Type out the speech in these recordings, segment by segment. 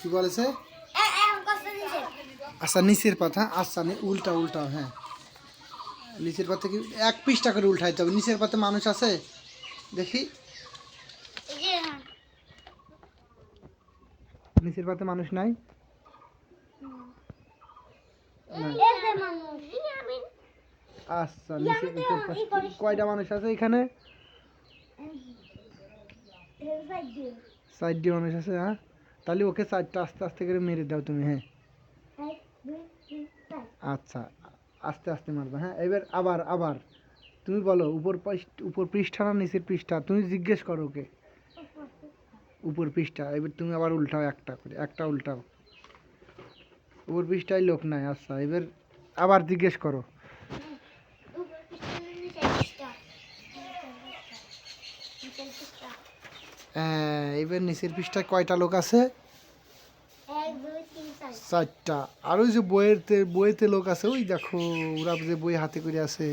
কি বলেছে আচ্ছা নিচের পাতা। আচ্ছা উল্টা উল্টা হ্যাঁ। নিচের পাতা কি এক পৃষ্ঠা করে উল্টাইতে হবে। নিচের পাতে মানুষ আছে? দেখি। নিচের পাতে মানুষ নাই? আচ্ছা নিচে উপর পাশে- কয়টা মানুষ আছে এখানে? সাইড দিয়ে মানুষ আছে হ্যাঁ? তাহলে ওকে চারটা আস্তে আস্তে করে মেরে দাও তুমি হ্যাঁ। আচ্ছা আস্তে আস্তে মারবে হ্যাঁ। এবার আবার আবার। তুমি বলো, উপর উপর পৃষ্ঠা না নিচের পৃষ্ঠা? তুমি জিজ্ঞেস করো ওকে। উপর পৃষ্ঠা, এবার তুমি আবার উল্টাও একটা করে, একটা উল্টাও। উপর পৃষ্ঠায় লোক নাই আচ্ছা এবার আবার জিজ্ঞেস করো। উপর পিছনে নিচে পিছটা নিচে পিছটা হ্যাঁ, এবার নিচের পৃষ্ঠায় কয়টা লোক আছে? চারটা। আর ওই যে বইয়েতে বইয়েতে লোক আছে ওই দেখো ওরা যে বই হাতে করে আছে।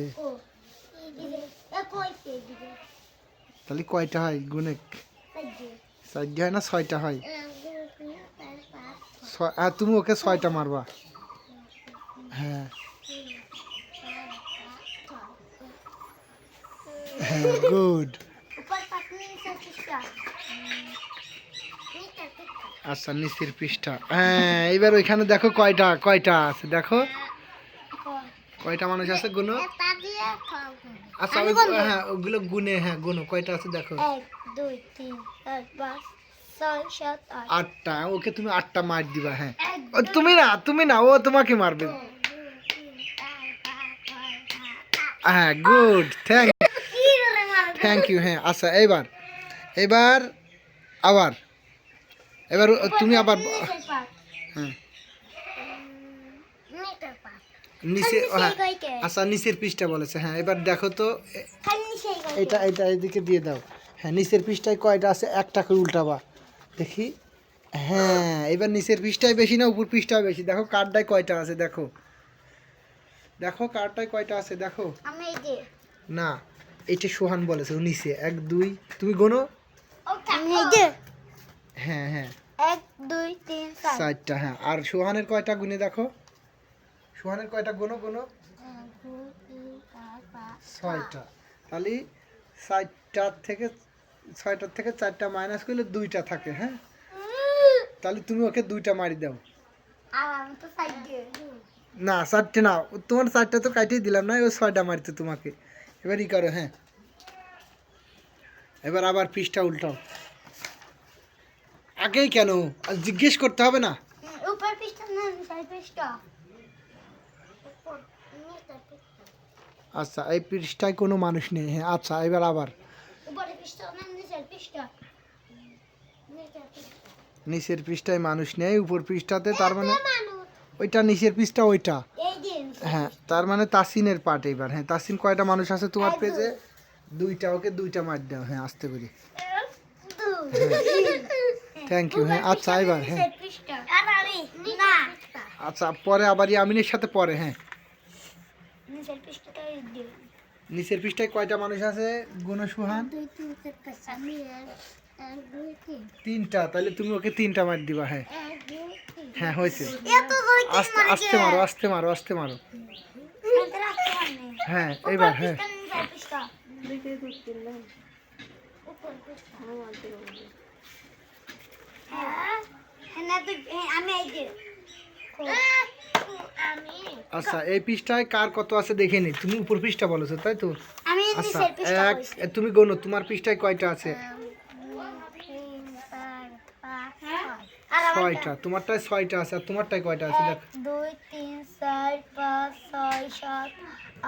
তাহলে কয়টা হয় গুনেক চারটা। হয় না ছয়টা হয়? ছয়। হ্যাঁ তুমি ওকে ছয়টা মারবা। হ্যাঁ। হ্যাঁ গুড উপর পাতনি নিচে পিছটা নিচে পিছটা আচ্ছা নিচের পৃষ্ঠা। হ্যাঁ এবার ওইখানে দেখো কয়টা কয়টা আছে দেখো। কয়টা মানুষ আছে গুনো? আচ্ছা হ্যাঁ ওগুলো গুনে হ্যাঁ গুনো কয়টা আছে দেখো। দুই তিন চার পাঁচ ছয় সাত আট আটটা ওকে তুমি আটটা মার দিবা হ্যাঁ। তুমি না তুমি না ও তোমাকে মারবে। হ্যাঁ গুড থ্যাংক থ্যাংক ইউ হ্যাঁ আচ্ছা এইবার এবার আবার। এবার তুমি আবার হ্যাঁ। নিচে হ্যাঁ। আচ্ছা নিচের পৃষ্ঠা বলেছে। হ্যাঁ এবার দেখো তো? এটা এটা এদিকে দিয়ে দাও। হ্যাঁ নিচের পৃষ্ঠায় কয়টা আছে? একটা করে উল্টাবা। দেখি। হ্যাঁ এবার নিচের পৃষ্ঠায় বেশি না উপর পৃষ্ঠায় বেশি। দেখো কার্ডটায় কয়টা আছে দেখো। দেখো কার্ডটায় কয়টা আছে দেখো। আমি এই যে না এটা সোহান বলেছে ও নিচে। এক দুই তুমি গোনো? হ্যাঁ হ্যাঁ। এক দুই তিন চারটা হ্যাঁ। আর সোহানের কয়টা গুনে দেখো? সোহানের কয়টা গোনো গোনো ছয়টা। তাহলে চারটার থেকে ছয়টার থেকে চারটা মাইনাস করলে দুইটা থাকে হ্যাঁ? তাহলে তুমি ওকে দুইটা মারি দাও। না চারটে না। তোমার চারটা তো কাটিয়ে দিলাম না ও ছয়টা মারিতে তোমাকে। এবার ই করো হ্যাঁ। এবার আবার পৃষ্ঠা উল্টাও। আগেই কেন? আর জিজ্ঞেস করতে হবে না। উপর পৃষ্ঠা পৃষ্ঠা। আচ্ছা এই পৃষ্ঠায় কোনো মানুষ নেই। হ্যাঁ আচ্ছা এবার আবার। নিচের পৃষ্ঠা। নিচের পৃষ্ঠা। নিচের পৃষ্ঠায় মানুষ নেই উপর পৃষ্ঠাতে তার মানে ওইটা নিচের পৃষ্ঠা ওইটা। হ্যাঁ তার মানে তাসিনের পার্ট এবার হ্যাঁ তাসিন কয়টা মানুষ আছে তোমার পেজে? দুইটা ওকে দুইটা মার দাও। হ্যাঁ আসতে করি। থ্যাংক ইউ হ্যাঁ আচ্ছা এবার হ্যাঁ। আচ্ছা পরে আবার ইয়ামিনের সাথে পরে হ্যাঁ। নিচের পৃষ্ঠায় কয়টা মানুষ আছে গুণ সুহান দুই তিন চার পাঁচ আমি এক এক দুই তিন তিনটা, তাহলে তুমি ওকে তিনটা মার দিবা হ্যাঁ। হ্যাঁ হয়েছে। আস্তে আস্তে মারো আস্তে মারো আস্তে মারো। হ্যাঁ এবার হ্যাঁ। আচ্ছা এই পৃষ্ঠায় কার কত আছে দেখে নি। তুমি উপর পৃষ্ঠা বলেছ তাই তো? আচ্ছা এক তুমি গোনো তোমার পৃষ্ঠায় কয়টা আছে? ছয়টা। তোমারটায় ছয়টা আছে আর তোমারটায় কয়টা আছে? দেখ। দুই তিন চার পাঁচ ছয় সাত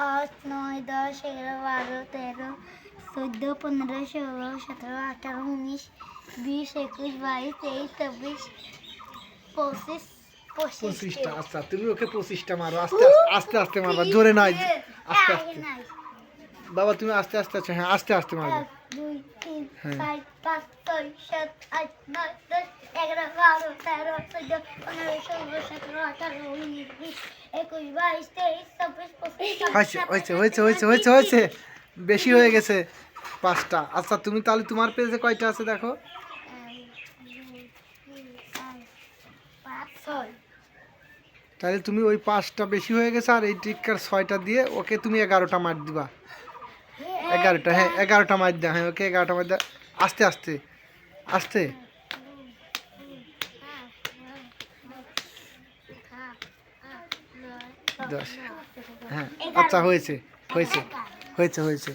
আট নয় দশ এগারো বারো তেরো চোদ্দ পনেরো ষোলো সতেরো আঠারো উনিশ বিশ একুশ বাইশ তেইশ চব্বিশ পঁচিশ পঁচিশ পঁচিশটা আচ্ছা তুমি ওকে পঁচিশটা মারো আস্তে আস্তে আস্তে মারবা জোরে নয় আস্তে আস্তে বাবা তুমি আস্তে আস্তে আচ্ছা হ্যাঁ আস্তে আস্তে মারবে এক দুই তিন হ্যাঁ। চার পাঁচ ছয় সাত আট নয় দশ এগারো বারো তেরো চোদ্দ পনেরো ষোলো সতেরো আঠারো উনিশ বিশ একুশ বাইশ তেইশ চব্বিশ পঁচিশ হয়েছে হয়েছে হয়েছে বেশি হয়ে গেছে পাঁচটা। আচ্ছা তুমি তাহলে তোমার পেজে কয়টা আছে দেখো? তাহলে তুমি ওই পাঁচটা বেশি হয়ে গেছে আর এই টিক্কার ছয়টা দিয়ে ওকে তুমি এগারোটা মার দিবা। এগারোটা হ্যাঁ এগারোটা। মার দেওয়া হ্যাঁ ওকে এগারোটা মার দেওয়া আস্তে আস্তে আস্তে। দশ। হ্যাঁ। আচ্ছা হয়েছে হয়েছে হয়েছে হয়েছে।